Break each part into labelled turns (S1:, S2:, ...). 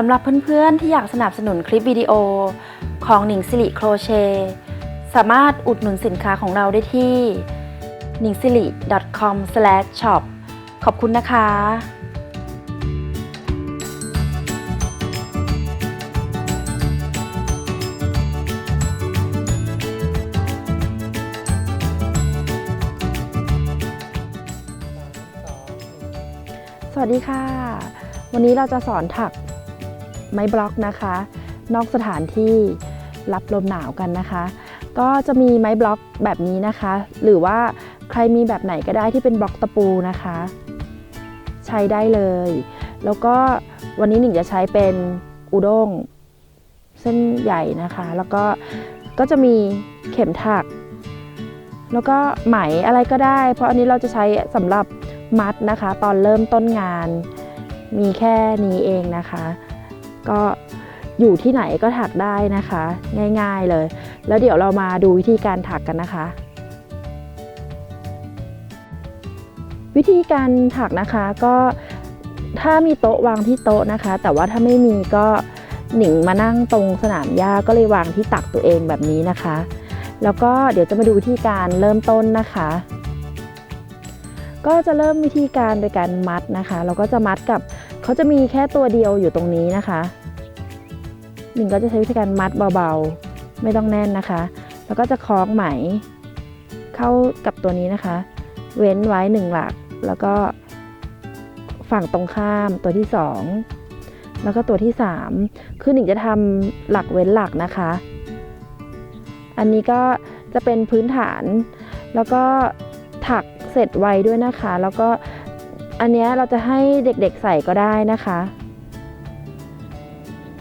S1: สำหรับเพื่อนๆที่อยากสนับสนุนคลิปวิดีโอของหนิงสิริโครเชต์สามารถอุดหนุนสินค้าของเราได้ที่ n i n g s i r i c o m s h o p ขอบคุณนะคะสวัสดีค่ะ วันนี้เราจะสอนถัก ไม้บล็อกนะคะ นอกสถานที่รับลมหนาวกันนะคะ ก็จะมีไม้บล็อกแบบนี้นะคะ หรือว่าใครมีแบบไหนก็ได้ที่เป็นบล็อกตะปูนะคะ ใช้ได้เลย แล้วก็วันนี้หนึ่งจะใช้เป็นอุด้งเส้นใหญ่นะคะ แล้วก็ก็จะมีเข็มถัก แล้วก็ไหมอะไรก็ได้ เพราะอันนี้เราจะใช้สำหรับมัดนะคะ ตอนเริ่มต้นงาน มีแค่นี้เองนะคะ ก็อยู่ที่ไหนก็ถักได้นะคะ ง่ายๆเลย แล้วเดี๋ยวเรามาดูวิธีการถักกันนะคะ วิธีการถักนะคะก็ถ้ามีโต๊ะวางที่โต๊ะนะคะ แต่ว่าถ้าไม่มีก็หนิงมานั่งตรงสนามหญ้าก็เลยวางที่ตักตัวเองแบบนี้นะคะ แล้วก็เดี๋ยวจะมาดูวิธีการเริ่มต้นนะคะ ก็จะเริ่มวิธีการโดยการมัดนะคะ เราก็จะมัดกับเขาจะมีแค่ตัวเดียวอยู่ตรงนี้นะคะ หนึ่งก็จะใช้วิธีการมัดเบาๆ ไม่ต้องแน่นนะคะ แล้วก็จะคล้องไหมเข้ากับตัวนี้นะคะ เว้นไว้หนึ่งหลัก แล้วก็ฝั่งตรงข้ามตัวที่สองแล้วก็ตัวที่สามคือหนึ่งจะทำหลักเว้นหลักนะคะ อันนี้ก็จะเป็นพื้นฐาน แล้วก็ถักเสร็จไวด้วยนะคะ แล้วก็อันเนี้ยเราจะให้เด็กๆใส่ก็ได้นะคะ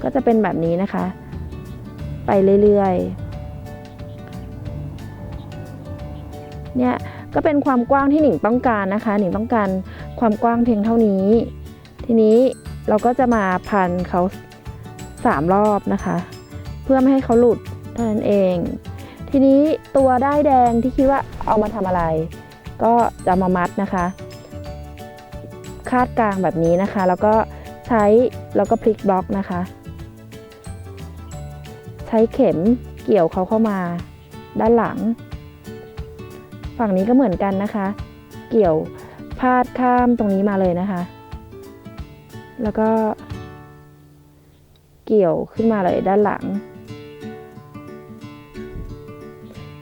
S1: ก็จะเป็นแบบนี้นะคะ ไปเรื่อยๆ เนี่ยก็เป็นความกว้างที่หนิงต้องการนะคะ หนิงต้องการความกว้างเพียงเท่านี้ ทีนี้เราก็จะมาพันเขาสามรอบนะคะ เพื่อไม่ให้เขาหลุดเท่านั้นเอง ทีนี้ตัวได้แดงที่คิดว่าเอามาทำอะไร ก็จะมามัดนะคะ คาดกลางแบบนี้นะคะ แล้วก็ใช้แล้วก็พลิกบล็อกนะคะ ใช้เข็มเกี่ยวเขาเข้ามาด้านหลัง ฝั่งนี้ก็เหมือนกันนะคะ เกี่ยวพาดข้ามตรงนี้มาเลยนะคะ แล้วก็ เกี่ยวขึ้นมาเลยด้านหลัง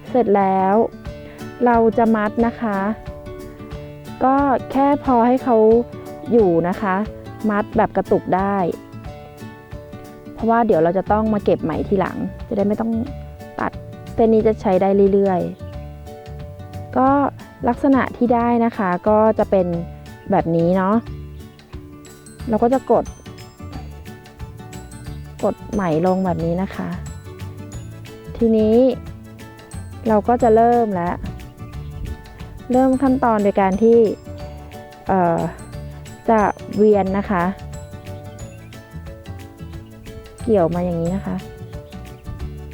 S1: เสร็จแล้ว เราจะมัดนะคะ ก็แค่พอให้เขาอยู่นะคะ มัดแบบกระตุกได้ เพราะว่าเดี๋ยวเราจะต้องมาเก็บไหมทีหลัง จะได้ไม่ต้องตัดเส้นนี้จะใช้ได้เรื่อยๆ ก็ลักษณะที่ได้นะคะก็จะเป็นแบบนี้เนาะเราก็จะกด กดไหมลงแบบนี้นะคะ ทีนี้เราก็จะเริ่มแล้ว เริ่มขั้นตอนโดยการที่จะเวียนนะคะ เกี่ยวมาอย่างนี้นะคะ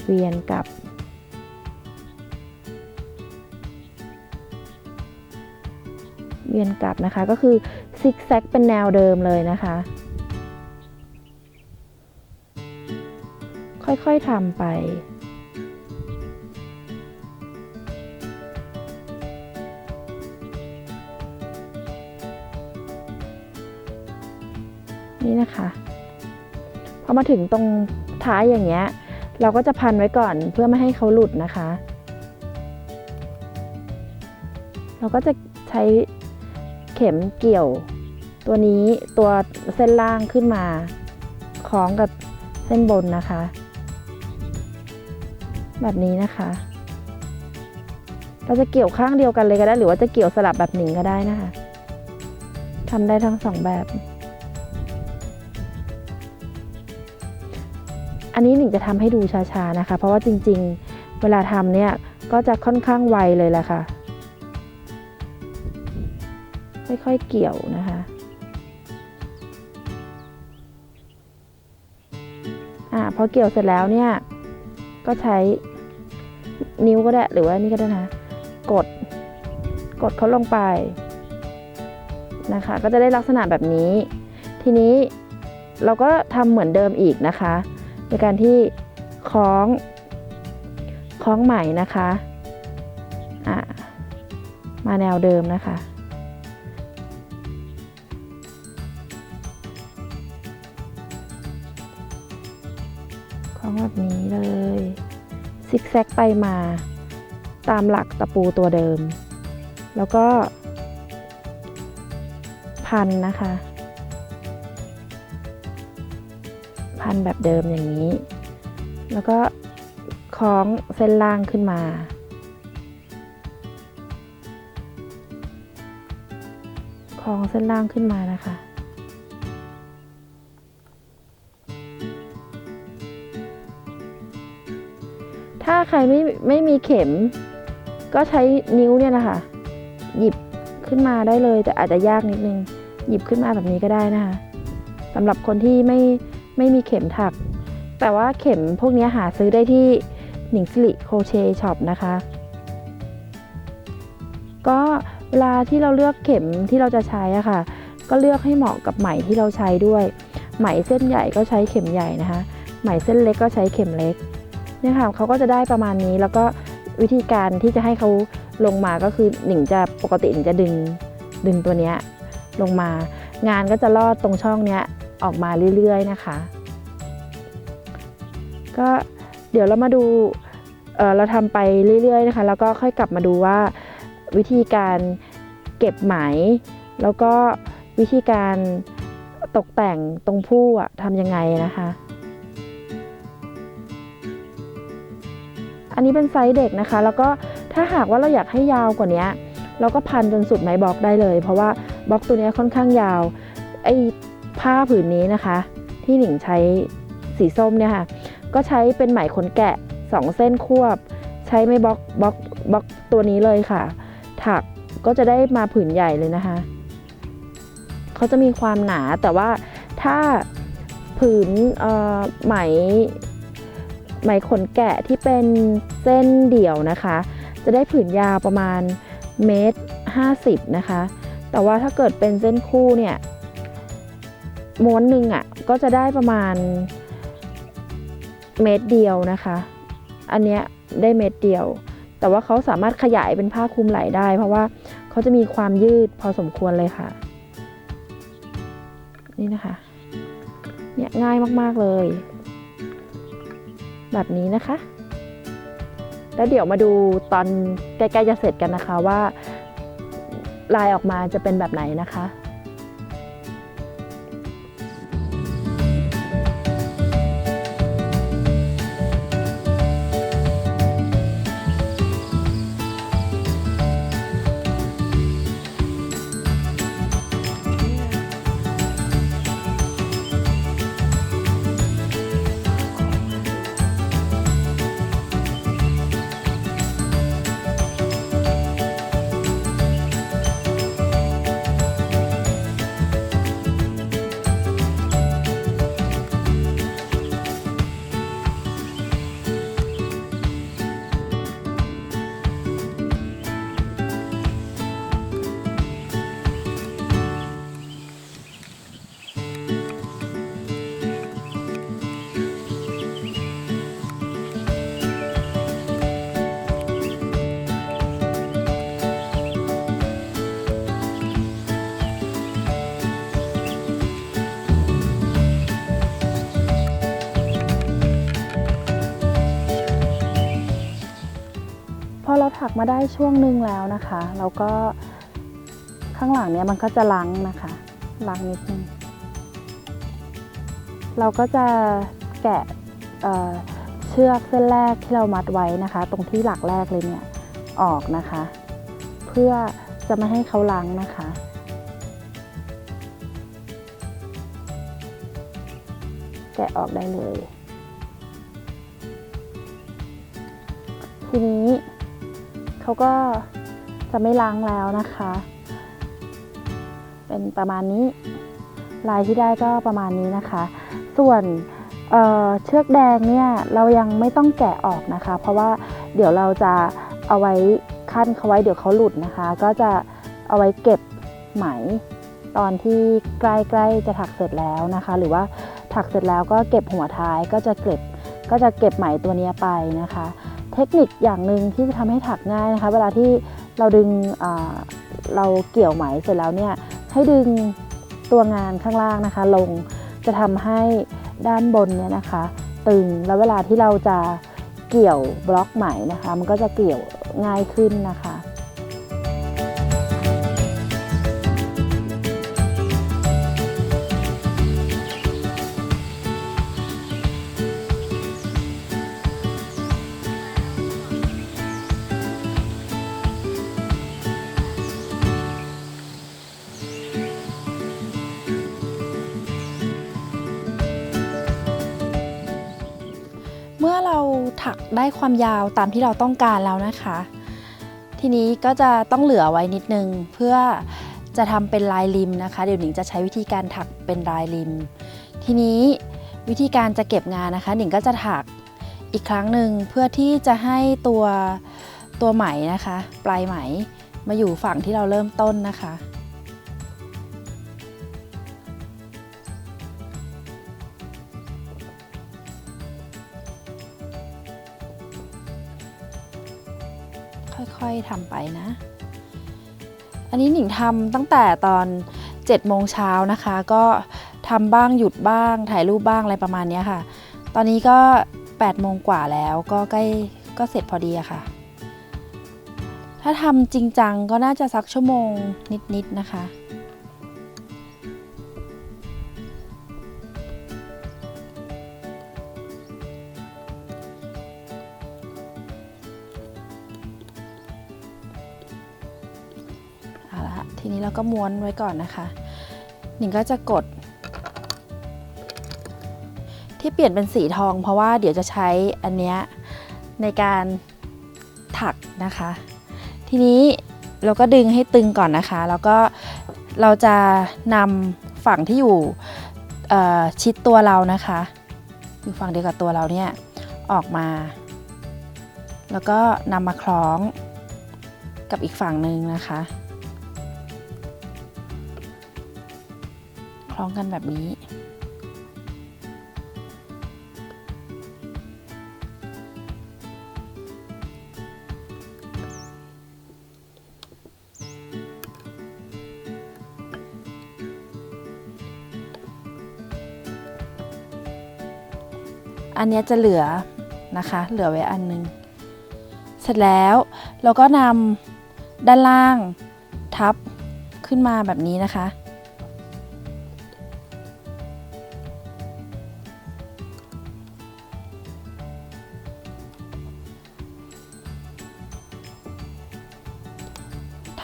S1: เวียนกลับ เวียนกลับนะคะก็คือซิกแซกเป็นแนวเดิมเลยนะคะ ค่อยๆทำไปนี่นะคะ พอมาถึงตรงท้ายอย่างเงี้ย เราก็จะพันไว้ก่อนเพื่อไม่ให้เขาหลุดนะคะ เราก็จะใช้เข็มเกี่ยว ตัวนี้ตัวเส้นล่างขึ้นมาคล้องกับเส้นบนนะคะ แบบนี้นะคะ เราจะเกี่ยวข้างเดียวกันเลยก็ได้ หรือว่าจะเกี่ยวสลับแบบหนิงก็ได้นะคะทำได้ทั้งสองแบบ นนี้หนิงจะทำให้ดูช้าๆนะคะ เพราะว่าจริงๆ เวลาทำเนี่ยก็จะค่อนข้างไวเลยแหละค่ะ ค่อยๆเกี่ยวนะคะอ่าพอเกี่ยวเสร็จแล้วเนี่ยก็ใช้นิ้วก็ได้หรือว่านี่ก็ได้นะกดกดเขาลงไปนะคะ ก็จะได้ลักษณะแบบนี้ ทีนี้เราก็ทำเหมือนเดิมอีกนะคะ ในการที่คล้องคล้องไหมนะคะะมาแนวเดิมนะคะ คล้องแบบนี้เลยซิกแซกไปมาตามหลักตะปูตัวเดิม แล้วก็พันนะคะ พันแบบเดิมอย่างนี้ แล้วก็คล้องเส้นล่างขึ้นมา คล้องเส้นล่างขึ้นมานะคะถ้าใครไม่ไม่มีเข็ม ก็ใช้นิ้วเนี่ยนะคะหยิบขึ้นมาได้เลยแต่อาจจะยากนิดนึง หยิบขึ้นมาแบบนี้ก็ได้นะคะสำหรับคนที่ไม่ ไม่มีเข็มถัก แต่ว่าเข็มพวกนี้หาซื้อได้ที่หนิงสิริโคเชช็อปนะคะ ก็เวลาที่เราเลือกเข็มที่เราจะใช้อะค่ะ ก็เลือกให้เหมาะกับไหมที่เราใช้ด้วย ไหมเส้นใหญ่ก็ใช้เข็มใหญ่นะคะ ไหมเส้นเล็กก็ใช้เข็มเล็กเนี่ยค่ะเขาก็จะได้ประมาณนี้แล้วก็วิธีการที่จะให้เขาลงมาก็คือหนิงจะปกติหนิงจะดึงดึงตัวเนี้ยลงมา งานก็จะลอดตรงช่องเนี้ย ออกมาเรื่อยๆนะคะ ก็เดี๋ยวเรามาดูเเราทำไปเรื่อยๆนะคะ แล้วก็ค่อยกลับมาดูว่าวิธีการเก็บไหม แล้วก็วิธีการตกแต่งตรงผู้อะทำยังไงนะคะ อันนี้เป็นไซส์เด็กนะคะ แล้วก็ถ้าหากว่าเราอยากให้ยาวกว่านี้เราก็พันจนสุดไม้บล็อกได้เลย เพราะว่าบล็อกตัวนี้ค่อนข้างยาวไอ ผ้าผืนนี้นะคะ ที่หนิงใช้สีส้มเนี่ยค่ะ ก็ใช้เป็นไหมขนแกะ 2 เส้นควบ ใช้ไม้บล็อกบล็อกบล็อกตัวนี้เลยค่ะ ถักก็จะได้มาผืนใหญ่เลยนะคะ เขาจะมีความหนาแต่ว่าถ้าผืนเอ่อไหมไหมขนแกะที่เป็นเส้นเดี่ยวนะคะ จะได้ผืนยาวประมาณเมตรห้าสิบนะคะ แต่ว่าถ้าเกิดเป็นเส้นคู่เนี่ย ม้วนหนึ่งอะ่ะก็จะได้ประมาณเมตรเดียวนะคะ อันเนี้ยได้เมตรเดียว แต่ว่าเขาสามารถขยายเป็นผ้าคลุมไหล่ได้ เพราะว่าเขาจะมีความยืดพอสมควรเลยค่ะ นี่นะคะเนี่ยง่ายมากๆเลย แบบนี้นะคะ แล้วเดี๋ยวมาดูตอนใกล้ๆจะเสร็จกันนะคะว่าลายออกมาจะเป็นแบบไหนนะคะ ถักมาได้ช่วงหนึ่งแล้วนะคะเราก็ข้างหลังเนี้ยมันก็จะลังนะคะลังนิดนึงเราก็จะแกะเเชือกเส้นแรกที่เรามัดไว้นะคะ ตรงที่หลักแรกเลยเนี่ยออกนะคะ เพื่อจะไม่ให้เขาลังนะคะแกะออกได้เลย ทีนี้ เขาก็จะไม่ล้างแล้วนะคะ เป็นประมาณนี้ ลายที่ได้ก็ประมาณนี้นะคะ ส่วนเเชือกแดงเนี่ยเรายังไม่ต้องแกะออกนะคะ เพราะว่าเดี๋ยวเราจะเอาไว้ขั้นเขาไว้เดี๋ยวเขาหลุดนะคะ ก็จะเอาไว้เก็บไหมตอนที่ใกล้ๆจะถักเสร็จแล้วนะคะ หรือว่าถักเสร็จแล้วก็เก็บหัวท้ายก็จะเก็บก็จะเก็บไหมตัวนี้ไปนะคะ เทคนิคอย่างหนึ่งที่จะทำให้ถักง่ายนะคะ เวลาที่เราดึงเราเกี่ยวไหมเสร็จแล้วเนี่ยให้ดึงตัวงานข้างล่างนะคะ ลงจะทำให้ด้านบนเนี่ยนะคะ ตึงแล้วเวลาที่เราจะเกี่ยวบล็อกไหมนะคะ มันก็จะเกี่ยวง่ายขึ้นนะคะ ได้ความยาวตามที่เราต้องการแล้วนะคะ ทีนี้ก็จะต้องเหลือไว้นิดนึงเพื่อจะทำเป็นลายริมนะคะ เดี๋ยวหนิงจะใช้วิธีการถักเป็นลายริม ทีนี้วิธีการจะเก็บงานนะคะ หนิงก็จะถักอีกครั้งหนึ่งเพื่อที่จะให้ตัวตัวไหมนะคะ ปลายไหมมาอยู่ฝั่งที่เราเริ่มต้นนะคะ อยๆทำไปนะ อันนี้หนิงทำตั้งแต่ตอน7โมงเช้านะคะ ก็ทำบ้างหยุดบ้างถ่ายรูปบ้างอะไรประมาณนี้ค่ะ ตอนนี้ก็8โมงกว่าแล้วก็ใกล้ก็เสร็จพอดีอะค่ะ ถ้าทำจริงจังก็น่าจะสักชั่วโมงนิดๆนะคะ ละทีนี้เราก็ม้วนไว้ก่อนนะคะ หนิงก็จะกด ที่เปลี่ยนเป็นสีทอง เพราะว่าเดี๋ยวจะใช้อันเนี้ยในการถักนะคะ ทีนี้เราก็ดึงให้ตึงก่อนนะคะ แล้วก็เราจะนำฝั่งที่อยู่ชิดตัวเรานะคะอยู่ฝั่งเดียวกับตัวเราเนี่ยออกมา แล้วก็นำมาคล้องกับอีกฝั่งหนึ่งนะคะ คล้องกันแบบนี้ อันนี้จะเหลือนะคะ เหลือไว้อันหนึง เสร็จแล้วเราก็นำด้านล่างทับขึ้นมาแบบนี้นะคะ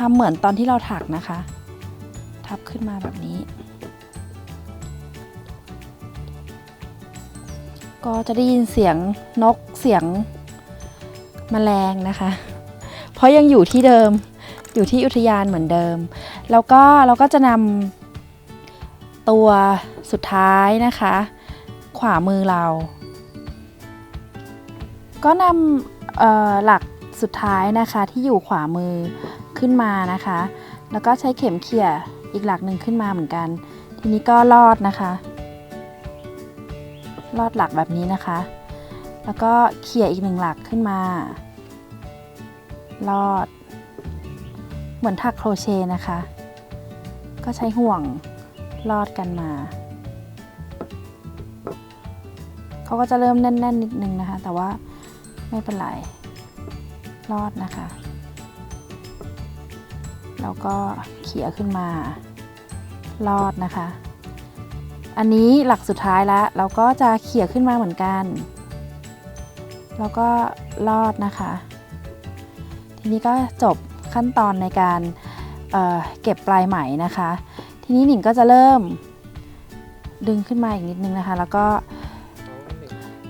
S1: ำเหมือนตอนที่เราถักนะคะ ทับขึ้นมาแบบนี้ ก็จะได้ยินเสียงนกเสียงแมลงนะคะ เพราะยังอยู่ที่เดิมอยู่ที่อุทยานเหมือนเดิม แล้วก็เราก็จะนำตัวสุดท้ายนะคะ ขวามือเรา ก็นำหลักสุดท้ายนะคะที่อยู่ขวามือ ขึ้นมานะคะ แล้วก็ใช้เข็มเขี่ยอีกหลักหนึ่งขึ้นมาเหมือนกัน ทีนี้ก็ลอดนะคะ ลอดหลักแบบนี้นะคะ แล้วก็เขี่ยอีกหนึ่งหลักขึ้นมา ลอด เหมือนถักโครเชต์นะคะ ก็ใช้ห่วงลอดกันมาเขาก็จะเริ่มแน่นๆนิดนึงนะคะ แต่ว่าไม่เป็นไรลอดนะคะ แล้วก็เขี่ยขึ้นมา ลอดนะคะ อันนี้หลักสุดท้ายแล้วเราก็จะเขี่ยขึ้นมาเหมือนกัน แล้วก็ลอดนะคะ ทีนี้ก็จบขั้นตอนในการเเก็บปลายไหมนะคะ ทีนี้หนิงก็จะเริ่มดึงขึ้นมาอีกนิดนึงนะคะ แล้วก็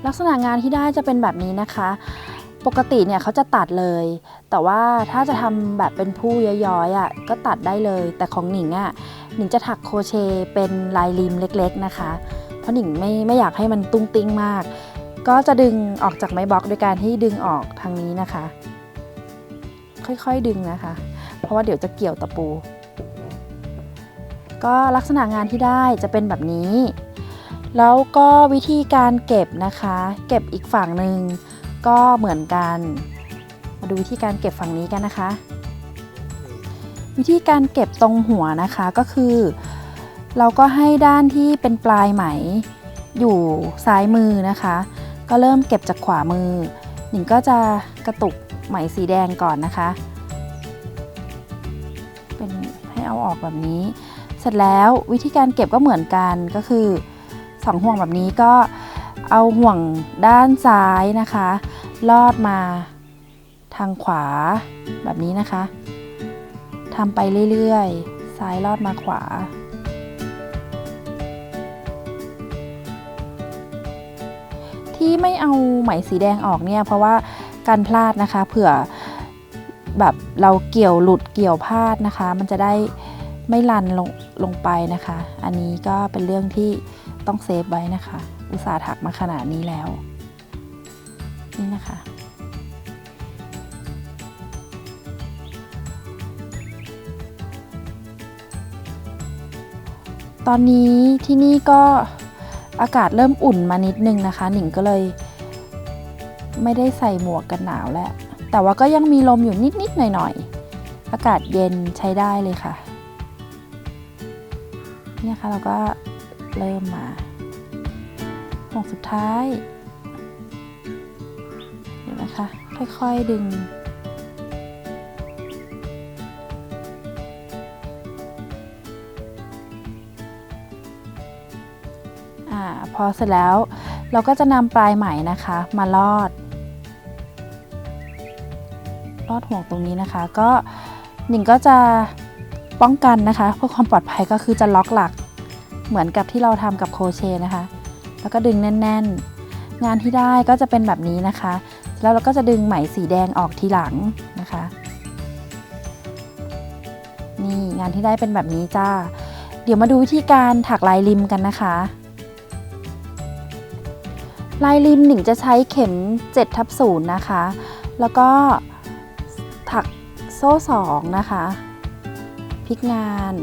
S1: ลักษณะงานที่ได้จะเป็นแบบนี้นะคะ ปกติเนี่ยเขาจะตัดเลย แต่ว่าถ้าจะทำแบบเป็นผู้ย้อยๆอะก็ตัดได้เลย แต่ของหนิงอะหนิงจะถักโครเชต์เป็นลายริมเล็กๆนะคะ เพราะหนิงไม่ไม่อยากให้มันตุ้งติ้งมาก ก็จะดึงออกจากไม้บล็อกโดยการที่ดึงออกทางนี้นะคะ ค่อยๆดึงนะคะ เพราะว่าเดี๋ยวจะเกี่ยวตะปู ก็ลักษณะงานที่ได้จะเป็นแบบนี้ แล้วก็วิธีการเก็บนะคะ เก็บอีกฝั่งหนึ่ง ก็เหมือนกัน มาดูวิธีการเก็บฝั่งนี้กันนะคะ วิธีการเก็บตรงหัวนะคะก็คือ เราก็ให้ด้านที่เป็นปลายไหม อยู่ซ้ายมือนะคะ ก็เริ่มเก็บจากขวามือหนิงก็จะกระตุกไหมสีแดงก่อนนะคะ เป็นให้เอาออกแบบนี้ เสร็จแล้ววิธีการเก็บก็เหมือนกันก็คือสองห่วงแบบนี้ก็เอาห่วงด้านซ้ายนะคะ ลอดมาทางขวาแบบนี้นะคะทำไปเรื่อยๆ ซ้ายลอดมาขวา ที่ไม่เอาไหมสีแดงออกเนี่ย เพราะว่าการพลาดนะคะ เผื่อแบบเราเกี่ยวหลุดเกี่ยวพลาดนะคะ มันจะได้ไม่ลันลงลงไปนะคะ อันนี้ก็เป็นเรื่องที่ต้องเซฟไว้นะคะ อุตส่าห์ถักมาขนาดนี้แล้ว นี่นะคะ ตอนนี้ที่นี่ก็อากาศเริ่มอุ่นมานิดนึงนะคะ หนิงก็เลย ไม่ได้ใส่หมวกกันหนาวแล้ว แต่ว่าก็ยังมีลมอยู่นิดๆหน่อยๆ อากาศเย็นใช้ได้เลยค่ะ เนี่ยค่ะเราก็เริ่มมาห่วงสุดท้าย ค่อยๆดึงอ่าพอเสร็จแล้วเราก็จะนำปลายไหมนะคะ มาลอด ลอดห่วงตรงนี้นะคะ ก็หนิงก็จะป้องกันนะคะ เพื่อความปลอดภัยก็คือจะล็อกหลัก เหมือนกับที่เราทำกับโครเชนะคะ แล้วก็ดึงแน่น ๆ งานที่ได้ก็จะเป็นแบบนี้นะคะ แล้วเราก็จะดึงไหมสีแดงออกทีหลังนะคะ นี่งานที่ได้เป็นแบบนี้จ้า เดี๋ยวมาดูวิธีการถักลายริมกันนะคะ ลายริมหนิงจะใช้เข็ม7ทับ0นะคะ แล้วก็ถักโซ่2นะคะพลิกงาน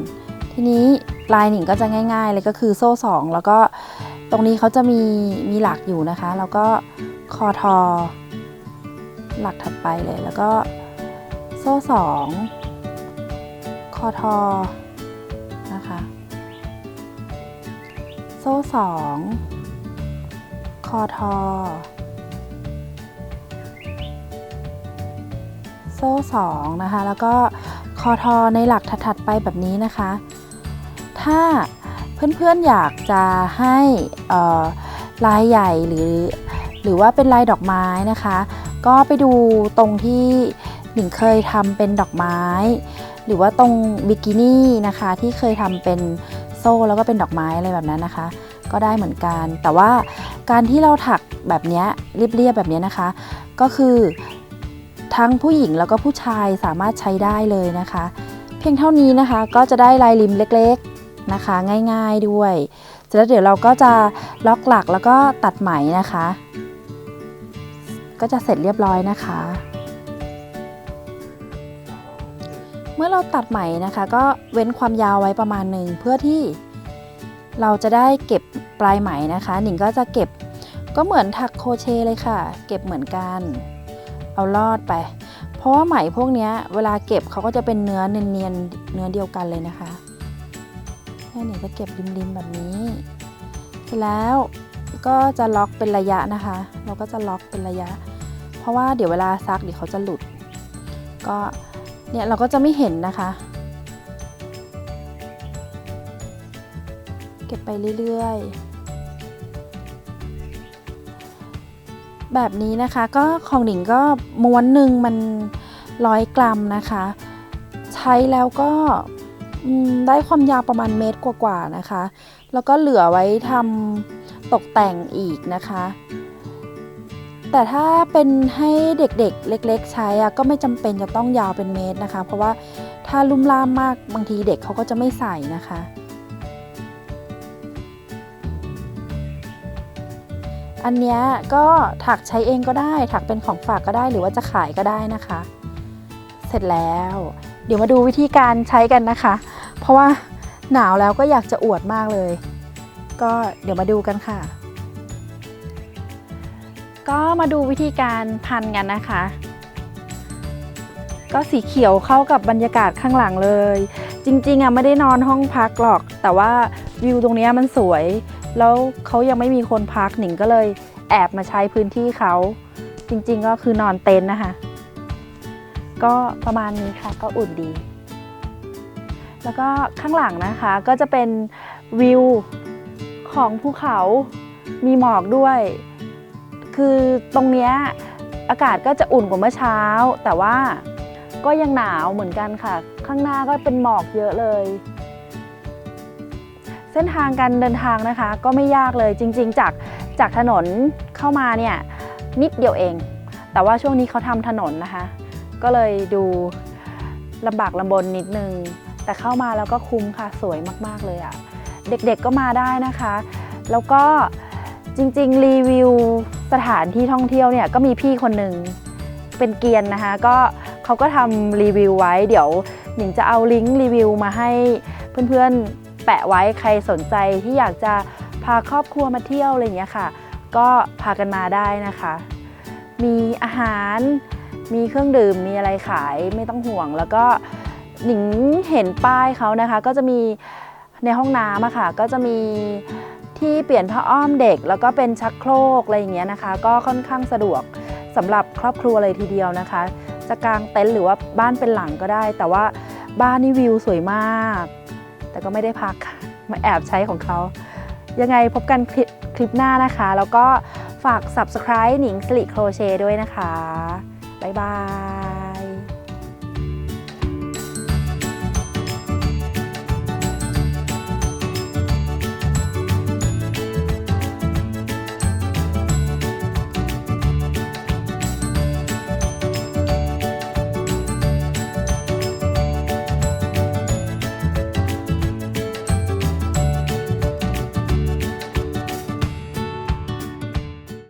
S1: ทีนี้ลายหนิงก็จะง่าย ๆ เลยก็คือโซ่2แล้วก็ตรงนี้เขาจะมีมีหลักอยู่นะคะ แล้วก็คอทอ หลักถัดไปเลย แล้วก็โซ่2คอทอนะคะ โซ่2คอทอ โซ่สองนะคะ แล้วก็คอทอในหลักถัดๆไปแบบนี้นะคะ ถ้าเพื่อนๆอยากจะให้ลายใหญ่หรือหรือว่าเป็นลายดอกไม้นะคะ ก็ไปดูตรงที่หนิงเคยทำเป็นดอกไม้ หรือว่าตรงบิกินี่นะคะที่เคยทำเป็นโซ่แล้วก็เป็นดอกไม้อะไรแบบนั้นนะคะ ก็ได้เหมือนกัน แต่ว่าการที่เราถักแบบนี้ยเรียบๆแบบนี้นะคะ ก็คือทั้งผู้หญิงแล้วก็ผู้ชายสามารถใช้ได้เลยนะคะ เพียงเท่านี้นะคะก็จะได้ลายริมเล็กๆนะคะ ง่ายๆด้วยแล้วเดี๋ยวเราก็จะล็อกหลักแล้วก็ตัดไหมนะคะ ก็จะเสร็จเรียบร้อยนะคะ เมื่อเราตัดไหมนะคะ ก็เว้นความยาวไว้ประมาณหนึ่งเพื่อที่เราจะได้เก็บปลายไหมนะคะ หนิงก็จะเก็บก็เหมือนถักโคเชเลยค่ะ เก็บเหมือนกัน เอาลอดไป เพราะว่าไหมพวกนี้เวลาเก็บเขาก็จะเป็นเนื้อเนียนๆเนื้อเดียวกันเลยนะคะแค่หนิงจะเก็บริมๆแบบนี้เสร็จแล้วก็จะล็อกเป็นระยะนะคะ เราก็จะล็อกเป็นระยะ เพราะว่าเดี๋ยวเวลาซักเดี๋ยวเขาจะหลุด ก็เนี่ยเราก็จะไม่เห็นนะคะ เก็บไปเรื่อยๆ แบบนี้นะคะก็ของหนิงก็ม้วนหนึ่งมันร้อยกรัมนะคะ ใช้แล้วก็ได้ความยาวประมาณเมตรกว่าๆนะคะ แล้วก็เหลือไว้ทำตกแต่งอีกนะคะ แต่ถ้าเป็นให้เด็กๆ เล็ก ๆ ใช้อะก็ไม่จำเป็นจะต้องยาวเป็นเมตรนะคะ เพราะว่าถ้าลุ่มล่ามมากบางทีเด็กเขาก็จะไม่ใส่นะคะ อันนี้ก็ถักใช้เองก็ได้ ถักเป็นของฝากก็ได้หรือว่าจะขายก็ได้นะคะ เสร็จแล้ว เดี๋ยวมาดูวิธีการใช้กันนะคะ เพราะว่าหนาวแล้วก็อยากจะอวดมากเลย ก็เดี๋ยวมาดูกันค่ะ ก็มาดูวิธีการพันกันนะคะ ก็สีเขียวเข้ากับบรรยากาศข้างหลังเลย จริงๆอะไม่ได้นอนห้องพักหรอก แต่ว่าวิวตรงนี้มันสวย แล้วเขายังไม่มีคนพักหนิงก็เลยแอบมาใช้พื้นที่เขาจริงๆก็คือนอนเต็นท์นะคะ ก็ประมาณนี้ค่ะก็อุ่นดี แล้วก็ข้างหลังนะคะก็จะเป็นวิวของภูเขา มีหมอกด้วย คือตรงเนี้ยอากาศก็จะอุ่นกว่าเมื่อเช้า แต่ว่าก็ยังหนาวเหมือนกันค่ะ ข้างหน้าก็เป็นหมอกเยอะเลย เส้นทางการเดินทางนะคะ ก็ไม่ยากเลยจริง ๆ จากจากถนนเข้ามาเนี่ยนิดเดียวเอง แต่ว่าช่วงนี้เขาทำถนนนะคะ ก็เลยดูลำบากลำบนนิดนึง แต่เข้ามาแล้วก็คุ้มค่ะสวยมากๆเลยอะ่ะ เด็กๆก็มาได้นะคะ แล้วก็ จริงๆ รีวิวสถานที่ท่องเที่ยวเนี่ยก็มีพี่คนหนึ่งเป็นเกียนนะคะก็เขาก็ทำรีวิวไว้ เดี๋ยวหนิงจะเอาลิงก์รีวิวมาให้เพื่อนๆแปะไว้ใครสนใจที่อยากจะพาครอบครัวมาเที่ยวอะไรอย่างเงี้ยค่ะ ก็พากันมาได้นะคะ มีอาหารมีเครื่องดื่มมีอะไรขายไม่ต้องห่วง แล้วก็หนิงเห็นป้ายเขานะคะ ก็จะมีในห้องน้ำอะค่ะ ก็จะมี ที่เปลี่ยนผ้าอ้อมเด็ก แล้วก็เป็นชักโครกอะไรอย่างเงี้ยนะคะ ก็ค่อนข้างสะดวกสำหรับครอบครัวเลยทีเดียวนะคะ จะกางเต็นท์หรือว่าบ้านเป็นหลังก็ได้ แต่ว่าบ้านนี่วิวสวยมาก แต่ก็ไม่ได้พักค่ะมาแอบใช้ของเขา ยังไงพบกันคลิปคลิปหน้านะคะ แล้วก็ฝาก subscribe หนิงสลิโครเชด้วยนะคะ บ๊ายบาย